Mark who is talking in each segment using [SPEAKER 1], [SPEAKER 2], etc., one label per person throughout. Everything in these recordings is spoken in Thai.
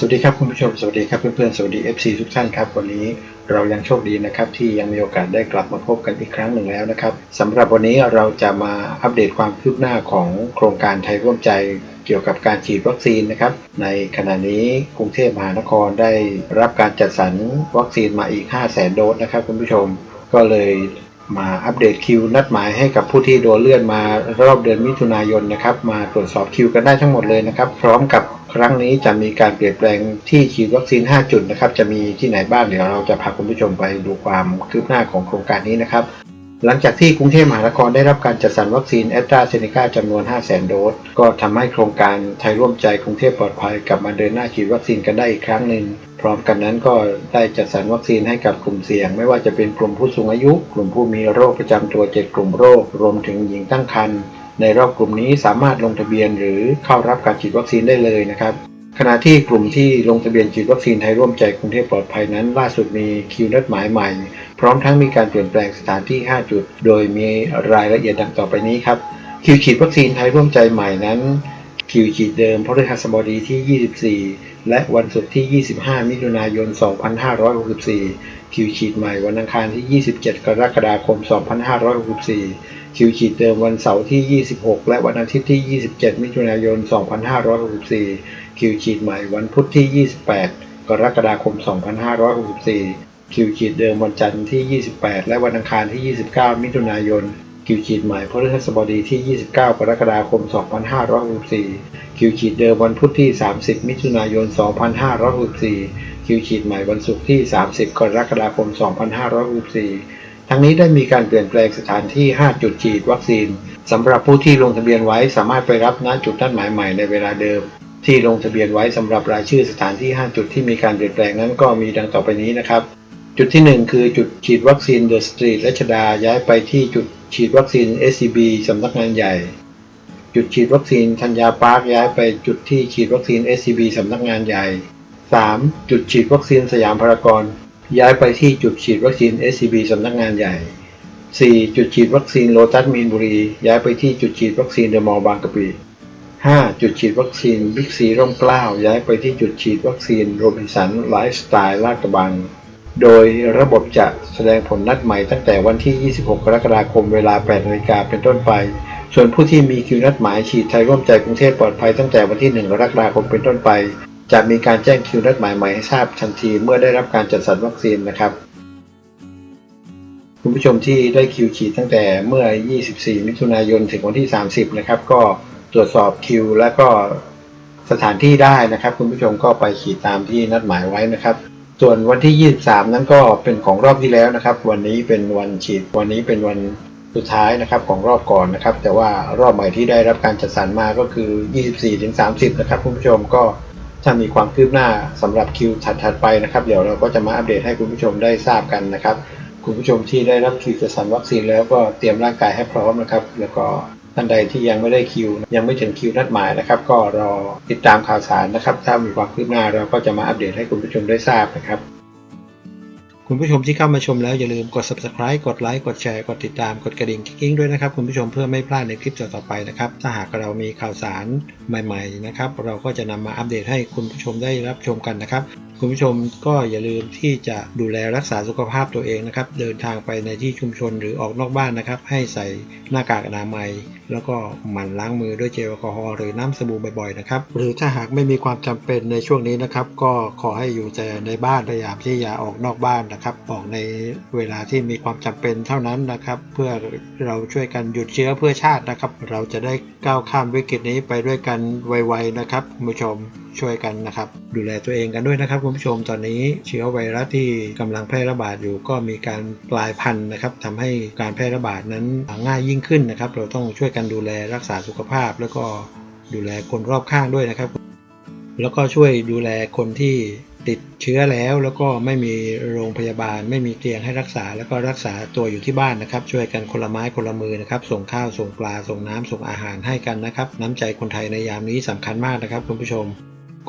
[SPEAKER 1] สวัสดีครับคุณผู้ชม สวัสดีครับเพื่อนๆ สวัสดี FC ทุกท่านครับ วันนี้เรายังโชคดีนะครับที่ยังมีโอกาสได้กลับมาพบกันอีกครั้งหนึ่งแล้วนะครับสำหรับวันนี้เราจะมาอัปเดตความคืบหน้าของโครงการไทยร่วมใจเกี่ยวกับการฉีดวัคซีนนะครับ ในขณะนี้กรุงเทพมหานครได้รับการจัดสรรวัคซีนมาอีก 5 0 0 0 0 0โดสนะครับคุณผู้ชม ก็เลย มาอัปเดตคิวนัดหมายให้กับผู้ที่โดนเลื่อนมารอบเดือนมิถุนายนนะครับ มาตรวจสอบคิวกันได้ทั้งหมดเลยนะครับ พร้อมกับครั้งนี้จะมีการเปลี่ยนแปลงที่ฉีดวัคซีน 5 จุดนะครับ จะมีที่ไหนบ้างเดี๋ยวเราจะพาคุณผู้ชมไปดูความคืบหน้าของโครงการนี้นะครับ หลังจากที่กรุงเทพมหานครได้รับการจัดสรรวัคซีนแอสตราเซเนกาจำนวน 5 0 0 0 0 0 โดส ก็ทำให้โครงการไทยร่วมใจกรุงเทพปลอดภัยกลับมาเดินหน้าฉีดวัคซีนกันได้อีกครั้งหนึ่ง พร้อมกันนั้นก็ได้จัดสรรวัคซีนให้กับกลุ่มเสี่ยง ไม่ว่าจะเป็นกลุ่มผู้สูงอายุ กลุ่มผู้มีโรคประจำตัว 7 กลุ่มโรค รวมถึงหญิงตั้งครรภ์ ในรอบกลุ่มนี้สามารถลงทะเบียนหรือเข้ารับการฉีดวัคซีนได้เลยนะครับขณะที่กลุ่มที่ลงทะเบียนฉีดวัคซีนไทยร่วมใจกรุงเทพปลอดภัยนั้น ล่าสุดมีคิวนัดหมายใหม่ พร้อมทั้งมีการเปลี่ยนแปลงสถานที่ 5 จุด โดยมีรายละเอียดดังต่อไปนี้ครับคิวฉีดวัคซีนไทยร่วมใจใหม่นั้นคิวฉีดเดิมพฤหัสบดีที่ 24 และวันศุกร์ที่ 25 มิถุนายน 2564 คิวฉีดใหม่วันอังคารที่ 27 กรกฎาคม 2564 คิวฉีดเดิมวันเสาร์ที่ 26 และวันอาทิตย์ที่ 27 มิถุนายน 2564 คิวฉีดใหม่วันพุธที่ 28 กรกฎาคม 2564 คิวฉีดเดิมวันจันทร์ที่ 28 และวันอังคารที่ 29 มิถุนายน คิวฉีดใหม่พฤหัสบดีที่ 29 กรกฎาคม 2564 คิวฉีดเดิมวันพุธที่ 30 มิถุนายน 2564 คิวฉีดใหม่วันศุกร์ที่ 30 กรกฎาคม 2564 ทั้งนี้ได้มีการเปลี่ยนแปลงสถานที่ 5 จุดฉีดวัคซีนสำหรับผู้ที่ลงทะเบียนไว้สามารถไปรับณจุดนัดหมายใหม่ในเวลาเดิมที่ลงทะเบียนไว้สำหรับรายชื่อสถานที่ 5 จุดที่มีการเปลี่ยนแปลงนั้นก็มีดังต่อไปนี้นะครับ จุดที่ 1 คือจุดฉีดวัคซีนเดอะสตรีทรัชดาย้ายไปที่จุดฉีดวัคซีน SCB สำนักงานใหญ่ จุดฉีดวัคซีนธัญญาปาร์คย้ายไปจุดที่ฉีดวัคซีน SCB สำนักงานใหญ่ 3. จุดฉีดวัคซีนสยามพารากอนย้ายไปที่จุดฉีดวัคซีน SCB สำนักงานใหญ่ 4. จุดฉีดวัคซีนโลตัสมีนบุรี ย้ายไปที่จุดฉีดวัคซีนเดอะมอลล์บางกะปิ 5. จุดฉีดวัคซีนบิ๊กซีร่มเกล้าย้ายไปที่จุดฉีดวัคซีนโรบินสันไลฟ์สไตล์ลาดกระบัง โดยระบบจะแสดงผลนัดใหม่ตั้งแต่วันที่ 26 กรกฎาคมเวลา 8นาฬิกาเป็นต้นไป ส่วนผู้ที่มีคิวนัดหมายฉีดไทยร่วมใจกรุงเทพปลอดภัยตั้งแต่วันที่ 1 กรกฎาคมเป็นต้นไป จะมีการแจ้งคิวนัดหมายใหม่ให้ทราบทันทีเมื่อได้รับการจัดสรรวัคซีนนะครับ คุณผู้ชมที่ได้คิวฉีดตั้งแต่เมื่อ 24 มิถุนายนถึงวันที่ 30 นะครับ ก็ตรวจสอบคิว และก็สถานที่ได้นะครับ คุณผู้ชมก็ไปฉีดตามที่นัดหมายไว้นะครับ ส่วนวันที่ 23 นั้นก็เป็นของรอบที่แล้วนะครับ วันนี้เป็นวันฉีด วันนี้เป็นวันสุดท้ายนะครับของรอบก่อนนะครับ แต่ว่ารอบใหม่ที่ได้รับการจัดสรรมาก็คือ 24ถึง30 นะครับคุณผู้ชมก็ถ้ามีความคืบหน้าสำหรับคิวถัดๆไปนะครับ เดี๋ยวเราก็จะมาอัปเดตให้คุณผู้ชมได้ทราบกันนะครับ คุณผู้ชมที่ได้รับคิวจัดสรรวัคซีนแล้วก็เตรียมร่างกายให้พร้อมนะครับ แล้วก็ ท่านใดที่ยังไม่ได้คิว ยังไม่ถึงคิวนัดหมายนะครับ ก็รอติดตามข่าวสารนะครับ ถ้ามีความคืบหน้าเราก็จะมาอัปเดตให้คุณผู้ชมได้ทราบนะครับคุณผู้ชมที่เข้ามาชมแล้วอย่าลืมกด subscribe กดไลค์ กดแชร์ กดติดตาม กดกระดิ่งกิ๊งด้วยนะครับ คุณผู้ชมเพื่อไม่พลาดในคลิปต่อๆไปนะครับ ถ้าหากเรามีข่าวสารใหม่ ๆ นะครับ เราก็จะนำมาอัปเดตให้คุณผู้ชมได้รับชมกันนะครับ คุณผู้ชมก็อย่าลืมที่จะดูแลรักษาสุขภาพตัวเองนะครับ เดินทางไปในที่ชุมชนหรือออกนอกบ้านนะครับ ให้ใส่หน้ากากอนามัย แล้วก็หมั่นล้างมือด้วยเจลแอลกอฮอล์หรือน้ำสบู่บ่อยๆนะครับ หรือถ้าหากไม่มีความจำเป็นในช่วงนี้นะครับ ก็ขอให้อยู่แต่ในบ้านพยายามที่อย่าออกนอกบ้านนะครับ ออกในเวลาที่มีความจำเป็นเท่านั้นนะครับ เพื่อเราช่วยกันหยุดเชื้อเพื่อชาตินะครับ เราจะได้ก้าวข้ามวิกฤตนี้ไปด้วยกันไวๆนะครับคุณผู้ชม ช่วยกันนะครับ ดูแลตัวเองกันด้วยนะครับคุณผู้ชมตอนนี้เชื้อไวรัสที่กำลังแพร่ระบาดอยู่ก็มีการกลายพันธุ์นะครับทำให้การแพร่ระบาดนั้นง่ายยิ่งขึ้นนะครับ เราต้องช่วยกันดูแลรักษาสุขภาพ แล้วก็ดูแลคนรอบข้างด้วยนะครับ แล้วก็ช่วยดูแลคนที่ติดเชื้อแล้วแล้วก็ไม่มีโรงพยาบาล ไม่มีเตียงให้รักษา แล้วก็รักษาตัวอยู่ที่บ้านนะครับ ช่วยกันคนละไม้คนละมือนะครับ ส่งข้าวส่งปลาส่งน้ำส่งอาหารให้กันนะครับ น้ำใจคนไทยในยามนี้สำคัญมากนะครับคุณผู้ชม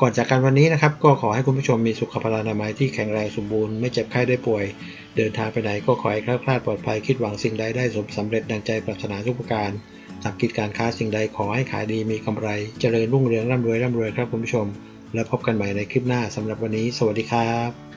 [SPEAKER 1] ก่อนจากกันวันนี้นะครับ ก็ขอให้คุณผู้ชมมีสุขภาพอนามัยที่แข็งแรงสมบูรณ์ไม่เจ็บไข้ได้ป่วย เดินทางไปไหนก็ขอให้คลาดคลาดปลอดภัยคิดหวังสิ่งใดได้สมสำเร็จดังใจปรารถนาทุกประการทำกิจการค้าสิ่งใดขอให้ขายดีมีกำไร เจริญรุ่งเรืองร่ำรวยร่ำรวยครับคุณผู้ชม แล้วพบกันใหม่ในคลิปหน้าสำหรับวันนี้ สวัสดีครับ